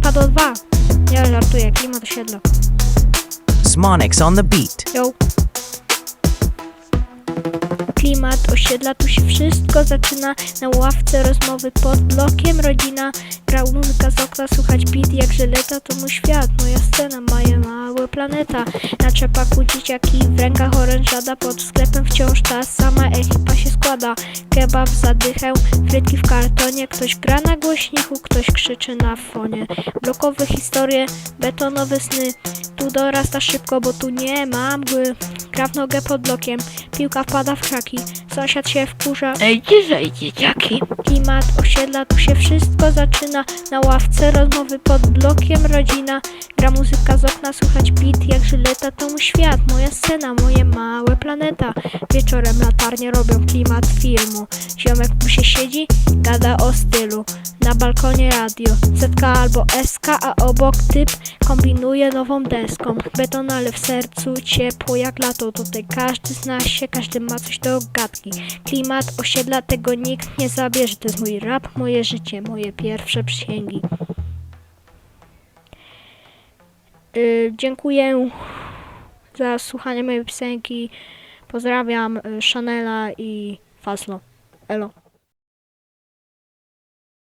do 2. Nie żartuję, klimat osiedla. Smonix on the beat. Yo. Klimat osiedla, tu się wszystko zaczyna Na ławce rozmowy pod blokiem. Rodzina Gra muzyka z okna, słuchać beat jak żyleta. To mój świat, moja scena, moja mała planeta. Na czepaku dzieciaki, w rękach orężada Pod sklepem wciąż ta sama ekipa się składa. Kebab za dychę, frytki w kartonie. Ktoś gra na głośniku, ktoś krzyczy na fonie. Blokowe historie, betonowe sny Tu dorasta szybko, bo tu nie ma mgły. Gra w nogę pod blokiem, piłka wpada w krzaki. Sąsiad się wkurza, Ej, ciszej, dzieciaki. klimat osiedla, tu się wszystko zaczyna. Na ławce rozmowy pod blokiem rodzina. Gra muzyka z okna, słuchać beat jak żyleta To mój świat, moja scena, moje małe planeta. Wieczorem latarnie robią klimat filmu. Ziomek tu się siedzi, gada o stylu Na balkonie radio, ZK albo SK A obok typ kombinuje nową deską. Beton ale w sercu ciepło jak lato. Tutaj każdy zna się, każdy ma coś do gadki. Klimat osiedla, tego nikt nie zabierze. To jest mój rap, moje życie, moje pierwsze przysięgi. Yy, Dziękuję za słuchanie mojej piosenki. Pozdrawiam y, Chanela i Faslo. Elo